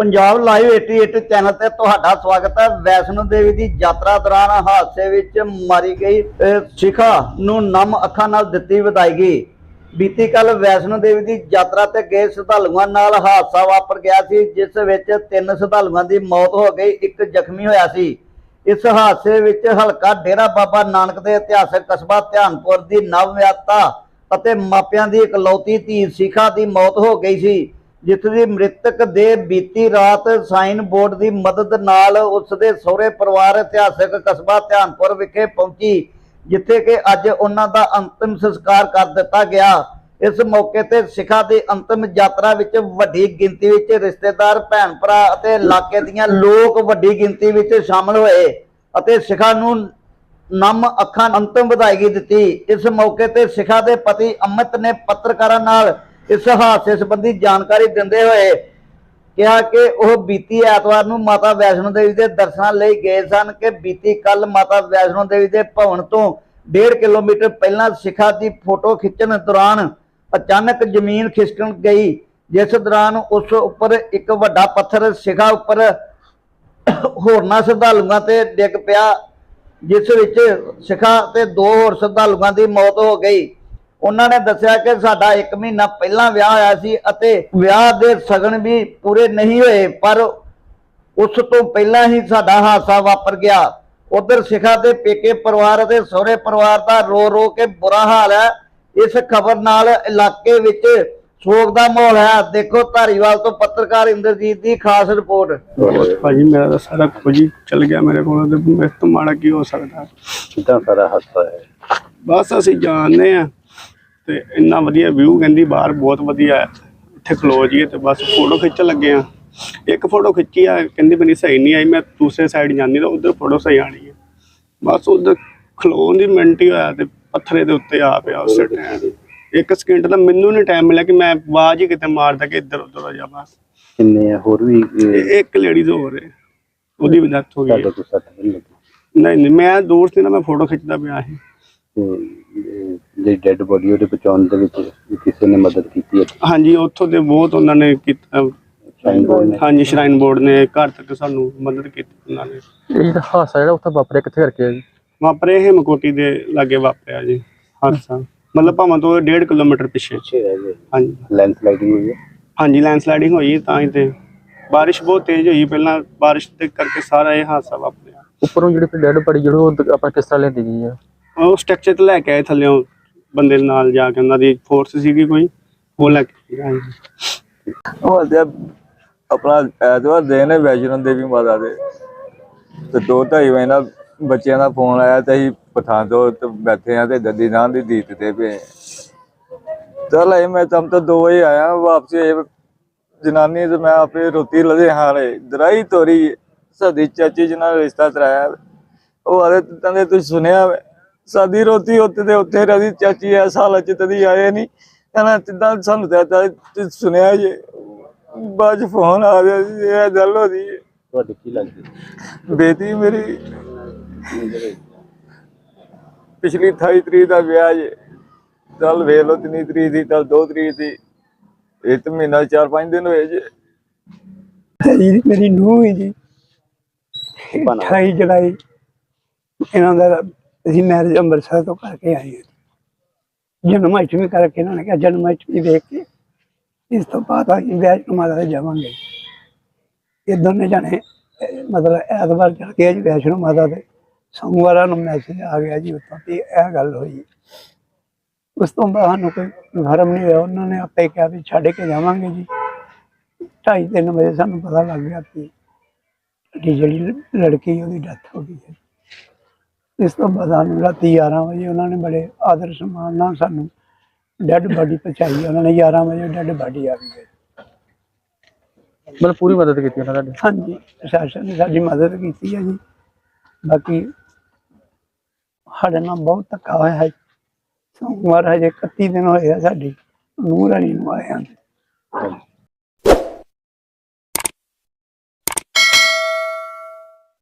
Punjab live 88 channel ਤੇ ਤੁਹਾਡਾ ਸਵਾਗਤ ਹੈ। ਵੈਸ਼ਨੋ ਦੇਵੀ ਦੀ ਯਾਤਰਾ ਦੌਰਾਨ ਹਾਦਸੇ ਵਿੱਚ ਮਾਰੀ ਗਈ ਅਹ, ਸ਼ਿਖਾ ਨੂੰ ਨਮ ਅੱਖਾਂ ਨਾਲ ਦਿੱਤੀ ਵਿਦਾਇਗੀ ਬੀਤੀ ਕੱਲ ਵੈਸ਼ਨੋ ਦੇਵੀ ਦੀ ਯਾਤਰਾ ਤੇ ਗਏ ਸ਼ਰਧਾਲੂਆਂ ਨਾਲ ਹਾਦਸਾ ਵਾਪਰ ਗਿਆ ਸੀ ਜਿਸ ਵਿੱਚ ਤਿੰਨ ਸ਼ਰਧਾਲੂਆਂ ਦੀ ਮੌਤ ਹੋ ਗਈ ਇੱਕ ਜ਼ਖਮੀ ਹੋਇਆ ਸੀ। ਇਸ ਹਾਦਸੇ ਵਿੱਚ ਹਲਕਾ ਡੇਰਾ ਬਾਬਾ ਨਾਨਕ ਦੇ ਇਤਿਹਾਸਕ ਕਸਬਾ ਧਿਆਨਪੁਰ ਦੀ ਨਵਵਿਆਤਾ ਅਤੇ ਮਾਪਿਆਂ ਦੀ ਇਕਲੌਤੀ ਧੀ ਸਿਖਾ ਦੀ ਮੌਤ ਹੋ ਗਈ ਸੀ। ਜਿਸ ਦੀ ਮ੍ਰਿਤਕ ਦੇ ਬੀਤੀ ਰਾਤ ਸਾਈਨ ਬੋਰਡ ਦੀ ਮਦਦ ਨਾਲ ਉਸ ਦੇ ਸਹੁਰੇ ਪਰਿਵਾਰ ਇਤਿਹਾਸਕ ਕਸਬਾ ਧਿਆਨਪੁਰ ਵਿਖੇ ਪਹੁੰਚੀ, ਜਿੱਥੇ ਕਿ ਅੱਜ ਉਹਨਾਂ ਦਾ ਅੰਤਿਮ ਸੰਸਕਾਰ ਕਰ ਦਿੱਤਾ ਗਿਆ। ਇਸ ਮੌਕੇ ਤੇ ਸਿਖਾ ਦੀ ਅੰਤਿਮ ਯਾਤਰਾ ਵਿੱਚ ਵੱਡੀ ਗਿਣਤੀ ਵਿੱਚ ਰਿਸ਼ਤੇਦਾਰ ਭੈਣ ਭਰਾ ਅਤੇ ਇਲਾਕੇ ਦੀਆਂ ਲੋਕ ਵੱਡੀ ਗਿਣਤੀ ਵਿੱਚ ਸ਼ਾਮਲ ਹੋਏ ਅਤੇ ਸਿਖਾ ਨੂੰ ਨਮ ਅੱਖਾਂ ਅੰਤਿਮ ਵਧਾਈ ਦਿੱਤੀ। ਇਸ ਮੌਕੇ ਤੇ ਸਿਖਾ ਦੇ ਪਤੀ ਅਮਿਤ ਨੇ ਪੱਤਰਕਾਰਾਂ ਨਾਲ ਇਸ ਹਾਦਸੇ ਸੰਬੰਧੀ ਜਾਣਕਾਰੀ ਦਿੰਦੇ ਹੋਏ ਕਿਹਾ ਕਿ ਉਹ ਬੀਤੀ ਐਤਵਾਰ ਨੂੰ ਮਾਤਾ ਵੈਸ਼ਨੋ ਦੇਵੀ ਦੇ ਦਰਸ਼ਨਾਂ ਲਈ ਗਏ ਸਨ ਕਿ ਬੀਤੀ ਕੱਲ ਮਾਤਾ ਵੈਸ਼ਨੋ ਦੇਵੀ ਦੇ ਭਵਨ ਤੋਂ 1.5 ਕਿਲੋਮੀਟਰ ਪਹਿਲਾਂ ਸਿਖਾ ਦੀ ਫੋਟੋ ਖਿੱਚਣ ਦੌਰਾਨ ਅਚਾਨਕ ਜ਼ਮੀਨ ਖਿਸਕਣ ਗਈ, ਜਿਸ ਦੌਰਾਨ ਉਸ ਉੱਪਰ ਇੱਕ ਵੱਡਾ ਪੱਥਰ ਸਿਖਾ ਉੱਪਰ ਹੋਰਨਾਂ ਸ਼ਰਧਾਲੂਆਂ ਤੇ ਡਿੱਗ ਪਿਆ, ਜਿਸ ਵਿੱਚ ਸਿਖਾ ਤੇ ਦੋ ਹੋਰ ਸ਼ਰਧਾਲੂਆਂ ਦੀ ਮੌਤ ਹੋ ਗਈ। ਉਹਨਾਂ ਨੇ ਦੱਸਿਆ ਕਿ ਸਾਡਾ 1 ਮਹੀਨਾ ਪਹਿਲਾਂ ਵਿਆਹ ਹੋਇਆ ਸੀ ਅਤੇ ਵਿਆਹ ਦੇ ਸਗਨ ਵੀ ਪੂਰੇ ਨਹੀਂ ਹੋਏ ਪਰ ਉਸ ਤੋਂ ਪਹਿਲਾਂ ਹੀ ਸਾਡਾ ਹਾਦਸਾ ਵਾਪਰ ਗਿਆ। ਉਧਰ ਸਿਖਾ ਦੇ ਪੇਕੇ ਪਰਿਵਾਰ ਅਤੇ ਸਹੁਰੇ ਪਰਿਵਾਰ ਦਾ ਰੋ ਰੋ ਕੇ ਬੁਰਾ ਹਾਲ ਹੈ। ਇਸ ਖਬਰ ਨਾਲ ਇਲਾਕੇ ਵਿੱਚ ਸੋਗ ਦਾ ਮਾਹੌਲ ਹੈ। ਦੇਖੋ ਧਾਰੀਵਾਲ ਤੋਂ ਪੱਤਰਕਾਰ ਇੰਦਰਜੀਤ ਦੀ ਖਾਸ ਰਿਪੋਰਟ। ਭਾਜੀ ਮੇਰਾ ਤਾਂ ਸਾਰਾ ਕੁਝ ਹੀ ਚਲ ਗਿਆ ਮੇਰੇ ਕੋਲ ਤੇ ਮੇਰੇ ਤੋਂ ਮਾੜਾ ਕੀ ਹੋ ਸਕਦਾ? ਕਿਦਾਂ ਸਾਰਾ ਹਾਦਸਾ ਹੈ ਬਸ ਅਸੀਂ ਜਾਣਦੇ ਆ ਤੇ ਇੰਨਾ ਵਧੀਆ ਵਿਊ ਕਹਿੰਦੀ ਬਾਹਰ ਬਹੁਤ ਵਧੀਆ ਹੈ। ਇੱਥੇ ਖਲੋ ਜੀਏ ਤੇ ਬਸ ਫੋਟੋ ਖਿੱਚਣ ਲੱਗੇ ਆ ਇੱਕ ਫੋਟੋ ਖਿੱਚੀ ਆ ਕਹਿੰਦੀ ਬਣੀ ਸਹੀ ਨਹੀਂ ਆਈ ਮੈਂ ਦੂਸਰੇ ਸਾਈਡ ਜਾਂਦੀ ਤਾਂ ਉਧਰ ਫੋਟੋ ਸਹੀ ਆਣੀ ਹੈ। ਬਸ ਉਧਰ ਖਲੋਣ ਦੀ ਮਿੰਟ ਹੀ ਹੋਇਆ ਤੇ ਪੱਥਰੇ ਦੇ ਉੱਤੇ ਆ ਪਿਆ ਉਸ ਟਾਈਮ ਇੱਕ ਸਕਿੰਟ ਦਾ ਮੈਨੂੰ ਨਹੀਂ ਟਾਈਮ ਮਿਲਿਆ ਕਿ ਮੈਂ ਆਵਾਜ਼ ਹੀ ਕਿਤੇ ਮਾਰਦਾ ਕਿ ਇੱਧਰ ਉੱਧਰ ਹੋ ਜਾ ਬਸ। ਕਿੰਨੇ ਆ? ਹੋਰ ਵੀ ਇੱਕ ਲੇਡੀਜ਼ ਹੋਰ ਹੈ। ਉਹਦੀ ਵੀ ਡੈਥ ਹੋ ਗਈ ਨਹੀਂ ਨਹੀਂ ਮੈਂ ਦੂਰ ਸੀ ਨਾ ਮੈਂ ਫੋਟੋ ਖਿੱਚਦਾ ਪਿਆ ਸੀ। ਤੇ ਜਿਹੜੀ ਡੈੱਡ ਬੋਡੀ ਉਹਦੇ ਬਚਾਉਣ ਦੇ ਵਿੱਚ ਕਿਸੇ ਨੇ ਮਦਦ ਕੀਤੀ ਹੈ? ਹਾਂਜੀ ਉੱਥੋਂ ਦੇ ਬਹੁਤ ਉਹਨਾਂ ਨੇ ਕੀਤਾ ਸਾਈਨ ਬੋਰਡ ਨੇ। ਹਾਂਜੀ ਸ਼ਰਾਈਨ ਬੋਰਡ ਨੇ ਘਰ ਤੱਕ ਸਾਨੂੰ ਮਦਦ ਕੀਤੀ ਉਹਨਾਂ ਨੇ। ਇਹ ਜਿਹੜਾ ਹਾਦਸਾ ਜਿਹੜਾ ਉੱਥੇ ਵਾਪਰਿਆ ਕਿੱਥੇ ਕਰਕੇ ਆ ਜੀ? ਵਾਪਰੇ ਹਿਮਕੋਟੀ ਦੇ ਲਾਗੇ ਵਾਪਰਿਆ ਜੀ ਹਾਦਸਾ। ਮਤਲਬ ਭਾਵਾਂ ਤੋਂ 1.5 ਕਿਲੋਮੀਟਰ ਪਿੱਛੇ। ਪਿੱਛੇ ਰਹਿ ਗਏ। ਹਾਂਜੀ। ਲੈਂਡਸਲਾਈਡਿੰਗ ਹੋਈ ਹੈ? ਹਾਂਜੀ ਲੈਂਡਸਲਾਈਡਿੰਗ ਹੋਈ ਤਾਂ ਹੀ ਤੇ। ਬਾਰਿਸ਼ ਬਹੁਤ ਤੇਜ਼ ਹੋਈ ਪਹਿਲਾਂ ਬਾਰਿਸ਼ ਦੇ ਕਰਕੇ ਸਾਰਾ ਇਹ ਹਾਦਸਾ ਵਾਪਰਿਆ। ਉੱਪਰੋਂ ਜਿਹੜੀ ਡੈਡ ਬੜੀ ਜਿਹੜੀ ਉਹ ਆਪਾਂ ਕਿਸ ਤਰ੍ਹਾਂ ਲੈਂਦੀ ਗਈ ਆ? ਉਹ ਸਟਰਕਚਰ ਤੇ ਲੈ ਕੇ ਆਏ ਥੱਲਿਓਂ ਬੰਦੇ ਦੇ ਨਾਲ ਜਾ ਕੇ ਉਹਨਾਂ ਦੀ ਫੋਰਸ ਸੀਗੀ ਕੋਈ ਉਹ ਲੈ ਕੇ ਆਏ। ਉਹ ਤੇ ਆਪਣਾ ਐਤਵਾਰ ਦੇ ਨੇ ਵੈਸ਼ਨੋ ਦੇਵੀ ਮਾਤਾ ਦੇ। ਤੇ ਦੋ ਢਾਈ ਵਜੇ ਨਾਲ ਬੱਚਿਆਂ ਦਾ ਫੋਨ ਆਇਆ ਤੇ ਅਸੀਂ ਪਠਾਨਕੋਟ ਤੇ ਬੈਠੇ ਆ ਤੇ ਦੱਦੀ ਨਾਂ ਦੀ ਦੀਤ ਤੇ ਪਏ ਚਲ ਇਹ ਮੈਂ ਤਮ ਤਾਂ 2 ਵਜੇ ਆਇਆ ਵਾਪਸ ਇਹ ਜਨਾਨੀ ਤੇ ਮੈਂ ਆਪੇ ਰੋਟੀ ਲਦੇ ਹਾਲੇ ਦਰਾਈ ਤੋਰੀ ਸਾਡੀ ਚਾਚੀ ਜੀ ਨਾਲ ਰਿਸ਼ਤਾ ਤਰਾਇਆ ਉਹ ਆਦੇ ਤੰਦੇ ਤੁਸੀਂ ਸੁਣਿਆ ਸਾਡੀ ਰੋਟੀ ਉੱਤੇ ਦੇ ਉੱਤੇ ਰਹੀ ਚਾਚੀ ਐ ਸਾਲ ਚ ਤਦੀ ਆਏ ਨਹੀਂ। ਕਹਿੰਦਾ ਤਿੱਦਾਂ ਸਾਨੂੰ ਤਾਂ ਸੁਣਿਆ ਜੇ ਬਾਅਦ ਫੋਨ ਆ ਗਿਆ ਸੀ ਇਹ ਗੱਲ ਹੋ ਰਹੀ ਤੁਹਾਡੀ ਕੀ ਲੱਗਦੀ? ਬੇਟੀ ਮੇਰੀ ਪਿਛਲੀ 28 ਤਰੀਕ ਦਾ ਵਿਆਹ ਜੇ। ਚੱਲ ਵੇਖ ਲਓ ਤਿੰਨੀ ਤਰੀਕ ਦੀ ਚੱਲ 2 ਤਰੀਕ ਦੀ। ਇਹ ਤਾਂ ਮਹੀਨਾ 4-5 ਦਿਨ ਹੋਏ ਜੇ। ਜੀ ਮੇਰੀ ਨੂੰਹ ਹੀ ਜੀ। 28 ਜੁਲਾਈ ਇਹਨਾਂ ਦਾ ਅਸੀਂ ਮੈਰਿਜ ਅੰਮ੍ਰਿਤਸਰ ਤੋਂ ਕਰਕੇ ਆਏ ਹਾਂ। ਜਨਮ ਅਸ਼ਟਮੀ ਕਰਕੇ ਇਹਨਾਂ ਨੇ ਕਿਹਾ ਜਨਮ ਅਸ਼ਟਮੀ ਦੇਖ ਕੇ ਇਸ ਤੋਂ ਬਾਅਦ ਅਸੀਂ ਵੈਸ਼ਨੋ ਮਾਤਾ ਦੇ ਜਾਵਾਂਗੇ। ਇਹ ਦੋਨੇ ਜਾਣੇ, ਮਤਲਬ ਐਤਵਾਰ ਚੜ ਕੇ ਜੀ ਵੈਸ਼ਨੋ ਮਾਤਾ ਦੇ ਸੋਮਵਾਰਾਂ ਨੂੰ ਮੈਸੇਜ ਆ ਗਿਆ ਜੀ ਉੱਥੋਂ ਤੇ ਇਹ ਗੱਲ ਹੋਈ। ਉਸ ਤੋਂ ਬਾਅਦ ਸਾਨੂੰ ਕੋਈ ਫਰਮ ਨਹੀਂ ਹੋਇਆ ਉਹਨਾਂ ਨੇ ਆਪੇ ਕਿਹਾ ਵੀ ਛੱਡ ਕੇ ਜਾਵਾਂਗੇ ਜੀ। ਢਾਈ ਤਿੰਨ ਵਜੇ ਸਾਨੂੰ ਪਤਾ ਲੱਗ ਗਿਆ ਕਿ ਸਾਡੀ ਜਿਹੜੀ ਲੜਕੀ ਉਹਦੀ ਡੈਥ ਹੋ ਗਈ ਹੈ। ਇਸ ਤੋਂ ਬਾਅਦ ਸਾਨੂੰ ਰਾਤੀ 11 ਵਜੇ ਉਹਨਾਂ ਨੇ ਬੜੇ ਆਦਰ ਸਨਮਾਨ ਨਾਲ ਸਾਨੂੰ ਡੈੱਡ ਬਾਡੀ ਪਹੁੰਚਾਈ ਉਹਨਾਂ ਨੇ 11 ਵਜੇ ਡੈੱਡ ਬਾਡੀ ਆ ਗਈ। ਮਤਲਬ ਪੂਰੀ ਮਦਦ ਕੀਤੀ ਉਹਨਾਂ ਤੁਹਾਡੀ ਹਾਂਜੀ ਪ੍ਰਸ਼ਾਸਨ ਨੇ ਸਾਡੀ ਮਦਦ ਕੀਤੀ ਹੈ ਜੀ। ਬਾਕੀ ਸਾਡੇ ਨਾਲ ਬਹੁਤ ਧੱਕਾ ਹੋਇਆ ਹੈ। ਸੋਮਵਾਰ ਹਜੇ 31 ਦਿਨ ਹੋਏ ਆ ਸਾਡੀ ਨੂੰਹ ਰਾਣੀ ਨੂੰ ਆਏ ਹਨ